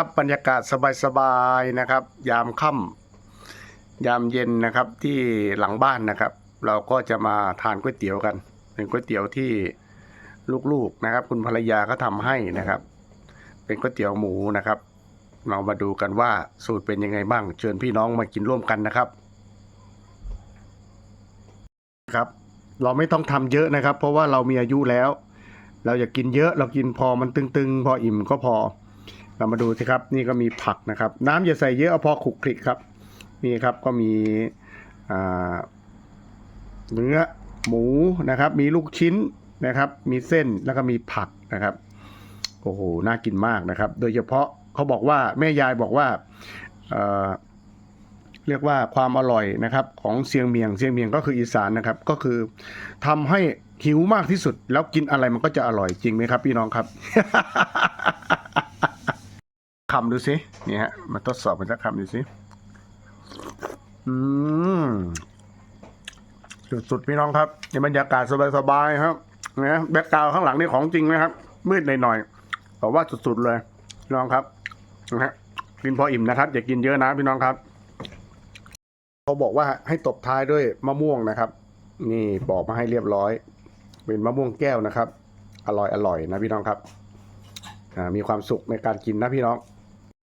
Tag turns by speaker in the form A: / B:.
A: ครับบรรยากาศสบายๆนะครับ ยามค่ำยามเย็นนะครับที่หลังบ้านนะครับ เราก็จะมาทานก๋วยเตี๋ยวกัน เป็นก๋วยเตี๋ยวที่ลูกๆนะครับ คุณภรรยาก็ทำให้นะครับ เป็นก๋วยเตี๋ยวหมูนะครับ เรามาดูกันว่าสูตรเป็นยังไงบ้าง เชิญพี่น้องมากินร่วมกันนะครับครับ เราไม่ต้องทำเยอะนะครับ เพราะว่าเรามีอายุแล้ว เราอยากกินเยอะเรากินพอมันตึงๆ พออิ่มก็พอ เรามาดูสิครับ นี่ก็มีผักนะครับ น้ำอย่าใส่เยอะเอาพอขลุกคลิกครับ นี่ครับก็มีเนื้อหมูนะครับ มีลูกชิ้นนะครับ มีเส้นแล้วก็มีผักนะครับ โอ้โห น่ากินมากนะครับ โดยเฉพาะเขาบอกว่าแม่ยายบอกว่าเเรียกว่าความอร่อยนะครับ ของเซียงเมียงเซียงเมียงก็คืออีสานนะครับ ก็คือทำให้หิวมากที่สุด แล้วกินอะไรมันก็จะอร่อยจริงไหมครับ พี่น้องครับ คำดูสินี่ฮะมาทดสอบมันสักคำดูสิอืมสุดๆพี่น้องครับในบรรยากาศสบายๆครับนะแบ็กกราวข้างหลังนี่ของจริงนะครับ มืดหน่อยๆแต่ว่าสุดๆเลยพี่น้องครับนะฮะกินพออิ่มนะครับอย่ากินเยอะนะพี่น้องครับเขาบอกว่าให้ตบท้ายด้วยมะม่วงนะครับ นี่บอกมาให้เรียบร้อย เป็นมะม่วงแก้วนะครับ อร่อยอร่อยนะพี่น้องครับมีความสุขในการกินนะพี่น้อง